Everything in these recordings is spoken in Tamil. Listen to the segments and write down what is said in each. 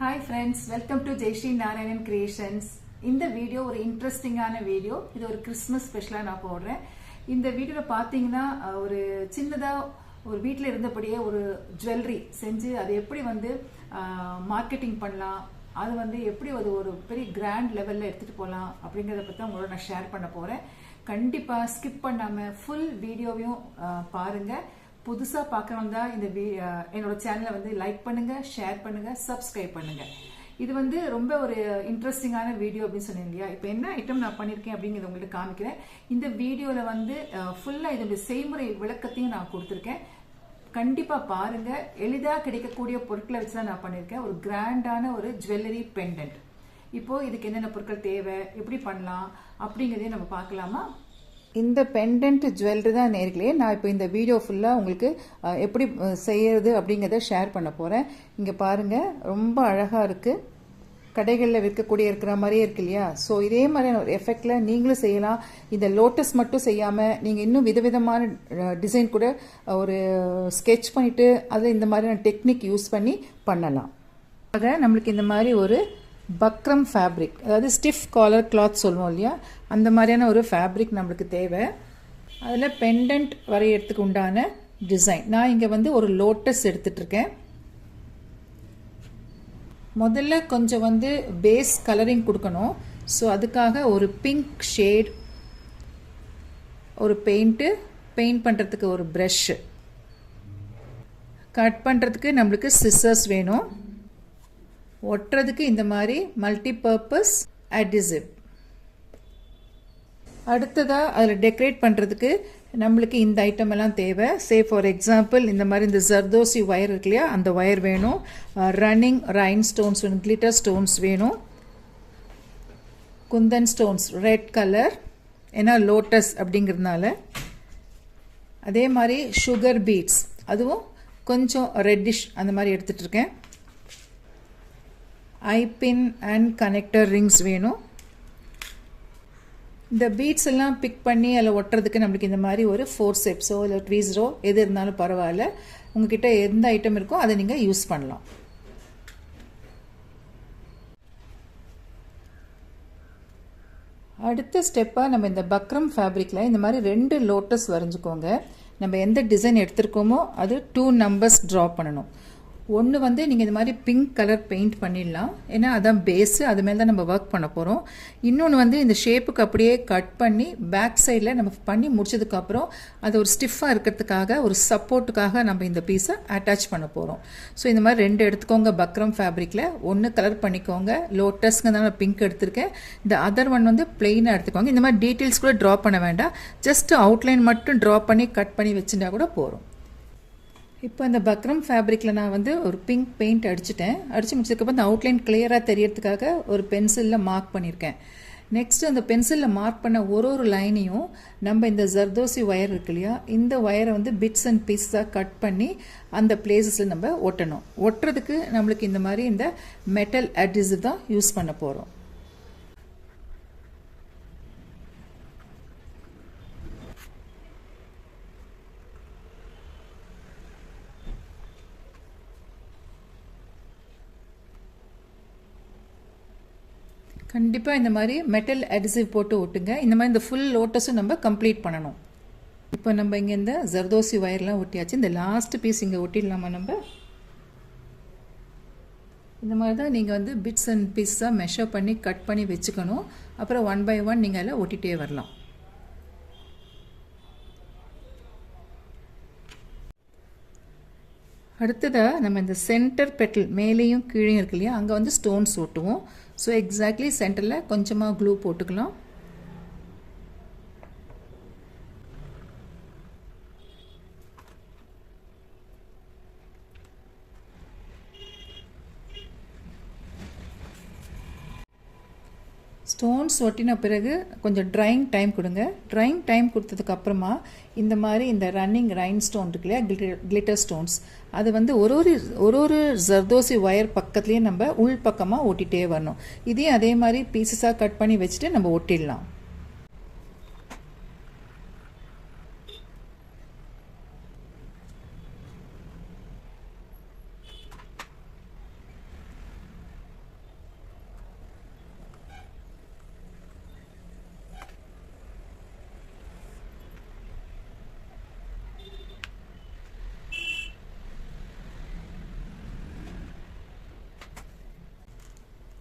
Hi friends welcome to Jayshree Narayanan creations இந்த வீடியோ ஒரு இன்ட்ரெஸ்டிங்கான வீடியோ இது ஒரு கிறிஸ்மஸ் ஸ்பெஷலாக நான் போடுறேன். இந்த வீடியோவில் பார்த்தீங்கன்னா ஒரு சின்னதாக ஒரு வீட்டில் இருந்தபடியே ஒரு ஜுவல்லரி செஞ்சு அதை எப்படி வந்து மார்க்கெட்டிங் பண்ணலாம் அது வந்து எப்படி அது ஒரு பெரிய கிராண்ட் லெவலில் எடுத்துகிட்டு போகலாம் அப்படிங்கிறத பற்றி தான் உங்களோட நான் ஷேர் பண்ண போகிறேன் கண்டிப்பாக ஸ்கிப் பண்ணாமல் ஃபுல் வீடியோவையும் பாருங்கள் புதுசாக பார்க்குறவங்க தான் இந்த வீ- என்னோட சேனலை வந்து லைக் பண்ணுங்க ஷேர் பண்ணுங்க சப்ஸ்கிரைப் பண்ணுங்க. இது வந்து ரொம்ப ஒரு இன்ட்ரெஸ்டிங்கான வீடியோ அப்படின்னு சொன்னேன் இல்லையா? இப்போ என்ன ஐட்டம் நான் பண்ணியிருக்கேன் அப்படிங்கிறத உங்களுக்கு காமிக்கிறேன். இந்த வீடியோவில் வந்து ஃபுல்லாக இதனுடைய செய்முறை விளக்கத்தையும் நான் கொடுத்துருக்கேன். கண்டிப்பாக பாருங்க. எளிதாக கிடைக்கக்கூடிய பொருட்களை வச்சு தான் நான் பண்ணியிருக்கேன் ஒரு கிராண்டான ஒரு ஜுவல்லரி பெண்டன்ட் இப்போ இதுக்கு என்னென்ன பொருட்கள் தேவை? எப்படி பண்ணலாம்? அப்படிங்கிறதையும் நம்ம பார்க்கலாமா? இந்த பெண்டன்ட் ஜுவல்லரி தான் நேர்களே நான் இப்போ இந்த வீடியோ ஃபுல்லாக உங்களுக்கு எப்படி செய்யறது அப்படிங்கிறத ஷேர் பண்ண போகிறேன் இங்கே பாருங்கள் ரொம்ப அழகாக இருக்குது கடைகளில் விற்கக்கூடிய இருக்கிற மாதிரியே இருக்கு இல்லையா? ஸோ இதே மாதிரியான ஒரு எஃபெக்டில் நீங்களும் செய்யலாம். இந்த லோட்டஸ் மட்டும் செய்யாமல் நீங்கள் இன்னும் விதவிதமான டிசைன் கூட ஒரு ஸ்கெட்ச் பண்ணிவிட்டு அதில் இந்த மாதிரியான டெக்னிக் யூஸ் பண்ணி பண்ணலாம். ஆக நம்மளுக்கு இந்த மாதிரி ஒரு பக்ரம் ஃபேப்ரிக் அதாவது ஸ்டிஃப் காலர் கிளாத் சொல்லுவோம் இல்லையா? அந்த மாதிரியான ஒரு ஃபேப்ரிக் நம்மளுக்கு தேவை. அதில் பெண்டன்ட் வரையறதுக்கு உண்டான டிசைன் நான் இங்கே வந்து ஒரு லோட்டஸ் எடுத்துட்ருக்கேன் முதல்ல கொஞ்சம் வந்து பேஸ் கலரிங் கொடுக்கணும். ஸோ அதுக்காக ஒரு பிங்க் ஷேட் ஒரு பெயிண்ட்டு பெயிண்ட் பண்ணுறதுக்கு ஒரு ப்ரஷ்ஷு கட் பண்ணுறதுக்கு நம்மளுக்கு சிஸ்ஸர்ஸ் வேணும். ஒட்டுறதுக்கு இந்த மாதிரி மல்டி பர்பஸ் அடுத்ததாக அதில் டெக்கரேட் பண்ணுறதுக்கு நம்மளுக்கு இந்த ஐட்டம் எல்லாம் தேவை. சே ஃபார் எக்ஸாம்பிள் இந்த மாதிரி இந்த ஜர்தோசி ஒயர் இருக்கு இல்லையா? அந்த ஒயர் வேணும். ரன்னிங் ரைன் ஸ்டோன்ஸ் வேணும் கிளிட்டர் ஸ்டோன்ஸ் வேணும். குந்தன் ஸ்டோன்ஸ் ரெட் கலர் ஏன்னா லோட்டஸ் அப்படிங்கிறதுனால. அதே மாதிரி சுகர் பீட்ஸ் அதுவும் கொஞ்சம் ரெட்டிஷ் அந்த மாதிரி எடுத்துகிட்ருக்கேன் eye pin and connector rings வேணும். இந்த பீட்ஸ் எல்லாம் பிக் பண்ணி அதில் ஒட்டுறதுக்கு நம்மளுக்கு இந்த மாதிரி ஒரு ஃபோர் ஸ்டெப்ஸோ இல்லை ட்வீஸரோ எது இருந்தாலும் பரவாயில்ல. உங்ககிட்ட எந்த ஐட்டம் இருக்கோ அதை நீங்கள் யூஸ் பண்ணலாம். அடுத்த ஸ்டெப்பாக நம்ம இந்த பக்ரம் ஃபேப்ரிக்கில் இந்த மாதிரி ரெண்டு லோட்டஸ் வரைஞ்சிக்கோங்க. நம்ம எந்த டிசைன் எடுத்திருக்கோமோ அது டூ நம்பர்ஸ் ட்ரா பண்ணணும். ஒன்று வந்து நீங்கள் இது மாதிரி பிங்க் கலர் பெயிண்ட் பண்ணிடலாம். ஏன்னா அதான் பேஸு அது மேலே தான் நம்ம ஒர்க் பண்ண போகிறோம் இன்னொன்று வந்து இந்த ஷேப்புக்கு அப்படியே கட் பண்ணி பேக் சைடில் நம்ம பண்ணி முடிச்சதுக்கப்புறம் அது ஒரு ஸ்டிஃபாக இருக்கிறதுக்காக ஒரு சப்போர்ட்டுக்காக நம்ம இந்த பீஸை அட்டாச் பண்ண போகிறோம் ஸோ இந்த மாதிரி ரெண்டு எடுத்துக்கோங்க பக்ரம் ஃபேப்ரிக்கில் ஒன்று கலர் பண்ணிக்கோங்க. லோட்டஸ்ங்க தான் நான் பிங்க் எடுத்திருக்கேன். இந்த அதர் ஒன் வந்து பிளெயினாக எடுத்துக்கோங்க. இந்த மாதிரி டீட்டெயில்ஸ் கூட ட்ரா பண்ண வேண்டாம். ஜஸ்ட் அவுட்லைன் மட்டும் ட்ரா பண்ணி கட் பண்ணி வச்சுட்டா கூட போகிறோம் இப்போ இந்த பக்ரம் ஃபேப்ரிக்கில் நான் வந்து ஒரு பிங்க் பெயிண்ட் அடிச்சிட்டேன். அடித்து முடிச்சதுக்கப்புறம் அந்த அவுட்லைன் கிளியராக தெரியறதுக்காக ஒரு பென்சிலில் மார்க் பண்ணியிருக்கேன் நெக்ஸ்ட் அந்த பென்சிலில் மார்க் பண்ண ஒரு ஒரு லைனையும் நம்ம இந்த ஜர்தோசி ஒயர் இருக்கு இல்லையா? இந்த ஒயரை வந்து பிட்ஸ் அண்ட் பீஸாக கட் பண்ணி அந்த பிளேசஸில் நம்ம ஒட்டணும். ஒட்டுறதுக்கு நம்மளுக்கு இந்த மாதிரி இந்த மெட்டல் அட்ரிசிவ் தான் யூஸ் பண்ண போகிறோம் கண்டிப்பாக இந்த மாதிரி மெட்டல் அடிசிவ் போட்டு ஒட்டுங்க. இந்த மாதிரி இந்த ஃபுல் லோட்டஸும் நம்ம கம்ப்ளீட் பண்ணணும். இப்போ நம்ம இங்கே இந்த ஜர்தோசி ஒயர்லாம் ஒட்டியாச்சு. இந்த லாஸ்ட் பீஸ் இங்கே ஒட்டிடலாமா நம்ம? இந்த மாதிரி தான் நீங்கள் வந்து பிட்ஸ் அண்ட் பீஸாக மெஷர் பண்ணி கட் பண்ணி வச்சுக்கணும். அப்புறம் ஒன் பை ஒன் நீங்கள் அதில் ஒட்டிகிட்டே வரலாம். அடுத்ததாக நம்ம இந்த சென்டர் பெட்டல் மேலேயும் கீழேயும் இருக்கு இல்லையா? அங்கே வந்து ஸ்டோன்ஸ் ஒட்டுவோம். ஸோ எக்ஸாக்ட்லி சென்டரில் கொஞ்சமாக க்ளூ போட்டுக்கலாம் ஸ்டோன்ஸ் ஒட்டின பிறகு கொஞ்சம் ட்ரைங் டைம் கொடுங்க. ட்ரைங் டைம் கொடுத்ததுக்கு அப்புறமா இந்த மாதிரி இந்த ரன்னிங் ரைன் ஸ்டோன் இருக்கு இல்லையா? கிளிட்டர் கிளிட்டர் ஸ்டோன்ஸ் அது வந்து ஒரு ஒரு ஒரு ஒரு ஜர்தோசி ஒயர் பக்கத்துலேயே நம்ம உள் பக்கமாக ஒட்டிகிட்டே வரணும். இதையும் அதே மாதிரி பீசஸாக கட் பண்ணி வச்சுட்டு நம்ம ஒட்டிடலாம்.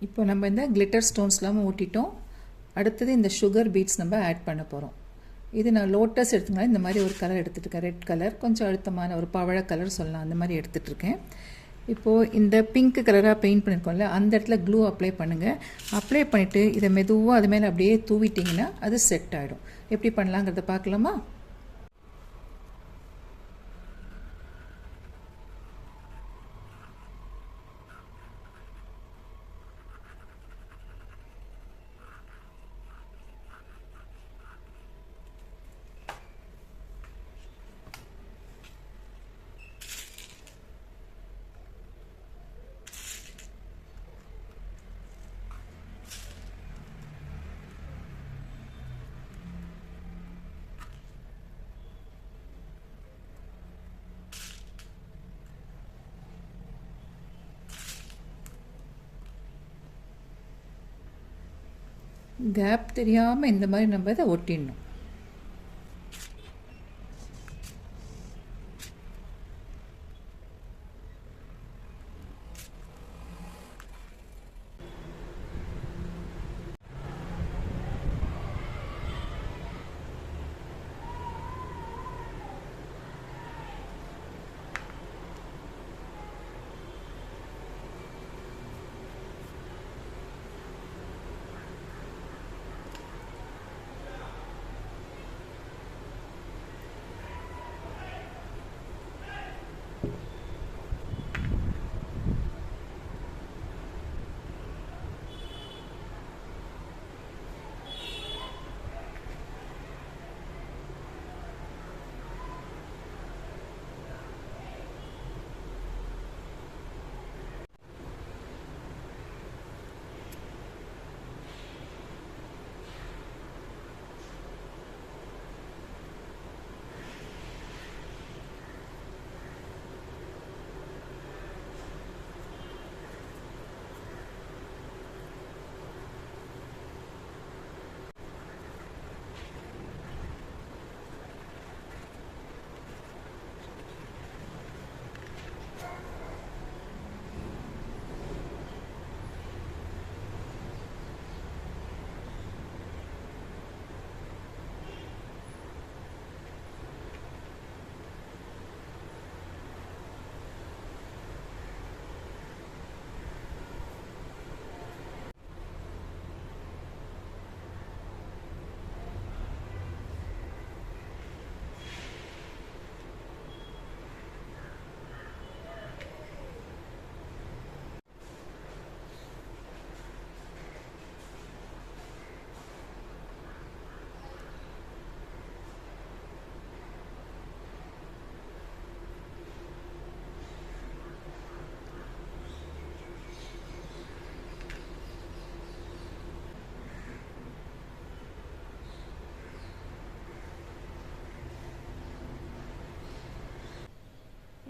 இப்போ நம்ம இந்த கிளிட்டர் ஸ்டோன்ஸ்லாம் ஊட்டிட்டோம் அடுத்தது இந்த சுகர் பீட்ஸ் நம்ம ஆட் பண்ண போகிறோம் இது நான் லோட்டஸ் எடுத்துக்கலாம் இந்த மாதிரி ஒரு கலர் எடுத்துகிட்டு ரெட் கலர் கொஞ்சம் அழுத்தமான ஒரு பவழ கலர் சொல்லலாம். அந்த மாதிரி எடுத்துகிட்ருக்கேன் இப்போது இந்த பிங்க் கலராக பெயிண்ட் பண்ணியிருக்கோம்ல அந்த இடத்துல க்ளூ அப்ளை பண்ணுங்கள் அப்ளை பண்ணிவிட்டு இதை மெதுவாக அது மேலே அப்படியே தூவிட்டிங்கன்னா அது செட் ஆகிடும் எப்படி பண்ணலாங்கிறத பார்க்கலாமா? கேப் தெரியாமல் இந்த மாதிரி நம்ம இதை ஒட்டிடணும்.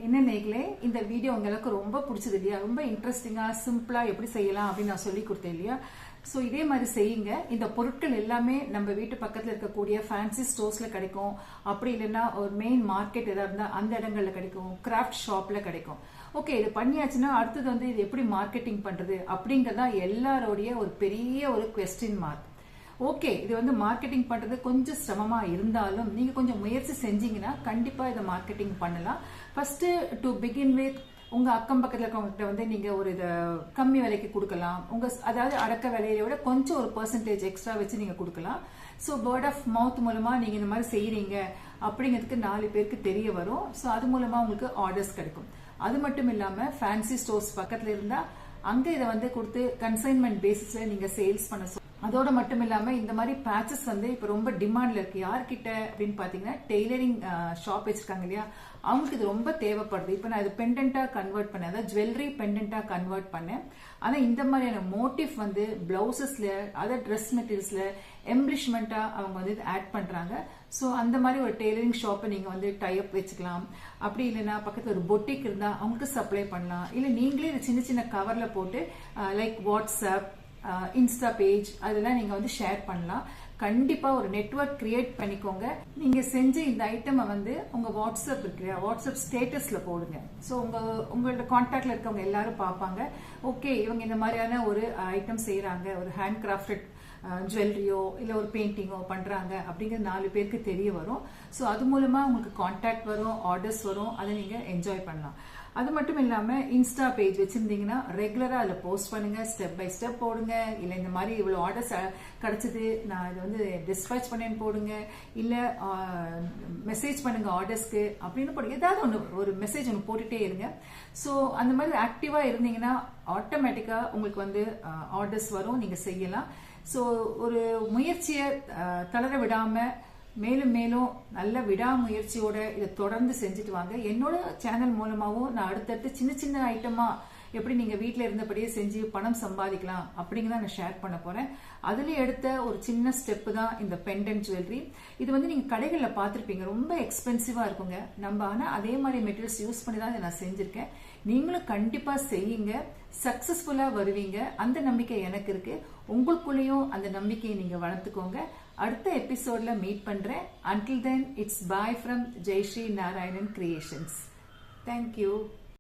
என்ன நேர்களே இந்த வீடியோ உங்களுக்கு ரொம்ப பிடிச்சது இல்லையா? ரொம்ப இன்ட்ரெஸ்டிங்காக சிம்பிளாக எப்படி செய்யலாம் அப்படின்னு நான் சொல்லி கொடுத்தேன் இல்லையா? ஸோ இதே மாதிரி செய்யுங்க. இந்த பொருட்கள் எல்லாமே நம்ம வீட்டு பக்கத்தில் இருக்கக்கூடிய ஃபேன்சி ஸ்டோர்ஸில் கிடைக்கும். அப்படி இல்லைன்னா ஒரு மெயின் மார்க்கெட் எதாவது இருந்தால் அந்த இடங்களில் கிடைக்கும். கிராஃப்ட் ஷாப்பில் கிடைக்கும். ஓகே இது பண்ணியாச்சுன்னா அடுத்தது வந்து இது எப்படி மார்க்கெட்டிங் பண்ணுறது அப்படிங்கறதா எல்லாரோடைய ஒரு பெரிய ஒரு கொஸ்டின் மார்க் ஓகே இது வந்து மார்க்கெட்டிங் பண்றது கொஞ்சம் சிரமமா இருந்தாலும் நீங்க கொஞ்சம் முயற்சி செஞ்சீங்கன்னா கண்டிப்பா இதை மார்க்கெட்டிங் பண்ணலாம். ஃபர்ஸ்ட் டு பிகின் வித் உங்க அக்கம் பக்கத்துல இருக்கவங்ககிட்ட வந்து நீங்க ஒரு இதை கம்மி விலைக்கு கொடுக்கலாம். உங்க அதாவது அடக்க விலையை விட கொஞ்சம் ஒரு பர்சன்டேஜ் எக்ஸ்ட்ரா வச்சு நீங்க கொடுக்கலாம். ஸோ வேர்ட் ஆஃப் மவுத் மூலமா நீங்க இந்த மாதிரி செய்யறீங்க அப்படிங்கிறதுக்கு நாலு பேருக்கு தெரிய வரும். ஸோ அது மூலமா உங்களுக்கு ஆர்டர்ஸ் கிடைக்கும். அது மட்டும் இல்லாம ஃபேன்சி ஸ்டோர்ஸ் பக்கத்துல இருந்தா அங்க இதை வந்து கொடுத்து கன்சைன்மெண்ட் பேசிஸ்ல நீங்க சேல்ஸ் பண்ண சொல் அதோட மட்டும் இல்லாம இந்த மாதிரி பேச்சஸ் வந்து இப்ப ரொம்ப டிமாண்ட்ல இருக்கு. யார்கிட்ட அப்படின்னு பாத்தீங்கன்னா டெய்லரிங் ஷாப் வச்சிருக்காங்க இல்லையா? அவங்களுக்கு இது ரொம்ப தேவைப்படுது. இப்ப நான் இது பெண்டன்டா கன்வெர்ட் பண்ணேன். அதாவது ஜுவல்லரி பெண்டன்டா கன்வெர்ட் பண்ணேன். ஆனா இந்த மாதிரியான மோட்டிவ் வந்து பிளவுசஸ்ல அதர் ட்ரெஸ் மெட்டீரியல்ஸ்ல எம்ப்ளிஷ்மெண்டா அவங்க வந்து ஆட் பண்றாங்க. ஸோ அந்த மாதிரி ஒரு டெய்லரிங் ஷாப்பை நீங்க வந்து டைப் வச்சுக்கலாம். அப்படி இல்லைன்னா பக்கத்தில் ஒரு பொட்டிக் இருந்தா அவங்களுக்கு சப்ளை பண்ணலாம். இல்லை நீங்களே இது சின்ன சின்ன கவர்ல போட்டு லைக் வாட்ஸ்அப் இன்ஸ்டா பேஜ் அதெல்லாம் நீங்க வந்து ஷேர் பண்ணலாம். கண்டிப்பா ஒரு நெட்வொர்க் கிரியேட் பண்ணிக்கோங்க. நீங்க செஞ்ச இந்த ஐட்டமை வந்து உங்க வாட்ஸ்அப் இருக்கு வாட்ஸ்அப் ஸ்டேட்டஸ்ல போடுங்க. ஸோ உங்க உங்களோட கான்டாக்ட்ல இருக்கவங்க எல்லாரும் பார்ப்பாங்க. ஓகே இவங்க இந்த மாதிரியான ஒரு ஐட்டம் செய்யறாங்க ஒரு ஹேண்ட் கிராஃப்டட் ஜுவல்லரியோ இல்லை ஒரு பெயிண்டிங்கோ பண்ணுறாங்க அப்படிங்கிற நாலு பேருக்கு தெரிய வரும். ஸோ அது மூலமாக உங்களுக்கு காண்டாக்ட் வரும் ஆர்டர்ஸ் வரும். அதை நீங்கள் என்ஜாய் பண்ணலாம். அது மட்டும் இல்லாமல் இன்ஸ்டா பேஜ் வச்சுருந்தீங்கன்னா ரெகுலராக அதில் போஸ்ட் பண்ணுங்க ஸ்டெப் பை ஸ்டெப் போடுங்க. இல்லை இந்த மாதிரி இவ்வளோ ஆர்டர்ஸ் கிடச்சிது நான் இதை வந்து டிஸ்பேச் பண்ணேன்னு போடுங்க. இல்லை மெசேஜ் பண்ணுங்க ஆர்டர்ஸ்க்கு அப்படின்னு போடுங்க ஏதாவது ஒன்று ஒரு மெசேஜ் ஒன்று போட்டுகிட்டே இருங்க. ஸோ அந்த மாதிரி ஆக்டிவாக இருந்தீங்கன்னா ஆட்டோமேட்டிக்காக உங்களுக்கு வந்து ஆர்டர்ஸ் வரும் நீங்கள் செய்யலாம். ஸோ ஒரு முயற்சியை தளர விடாமல் மேலும் மேலும் நல்ல விடாமுயற்சியோட இதை தொடர்ந்து செஞ்சுட்டு வாங்க. என்னோட சேனல் மூலமாகவும் நான் அடுத்தடுத்து சின்ன சின்ன ஐட்டமாக எப்படி நீங்கள் வீட்டில் இருந்தபடியே செஞ்சு பணம் சம்பாதிக்கலாம் அப்படிங்கிறத நான் ஷேர் பண்ண போகிறேன் அதில் எடுத்த ஒரு சின்ன ஸ்டெப்பு தான் இந்த பெண்டன் ஜுவல்லரி இது வந்து நீங்கள் கடைகளில் பார்த்துருப்பீங்க. ரொம்ப எக்ஸ்பென்சிவாக இருக்குங்க. நம்ம ஆனால் அதே மாதிரி மெட்டீரியல்ஸ் யூஸ் பண்ணி தான் இதை நான் செஞ்சுருக்கேன். நீங்களும் கண்டிப்பாக செய்யுங்க. சக்ஸஸ்ஃபுல்லாக வருவீங்க. அந்த நம்பிக்கை எனக்கு இருக்குது உங்களுக்குள்ளேயும் அந்த நம்பிக்கையை நீங்கள் வளர்த்துக்கோங்க. அடுத்த எபிசோட்ல மீட் பண்றேன். Until then it's bye from Jayshree Narayanan creations thank you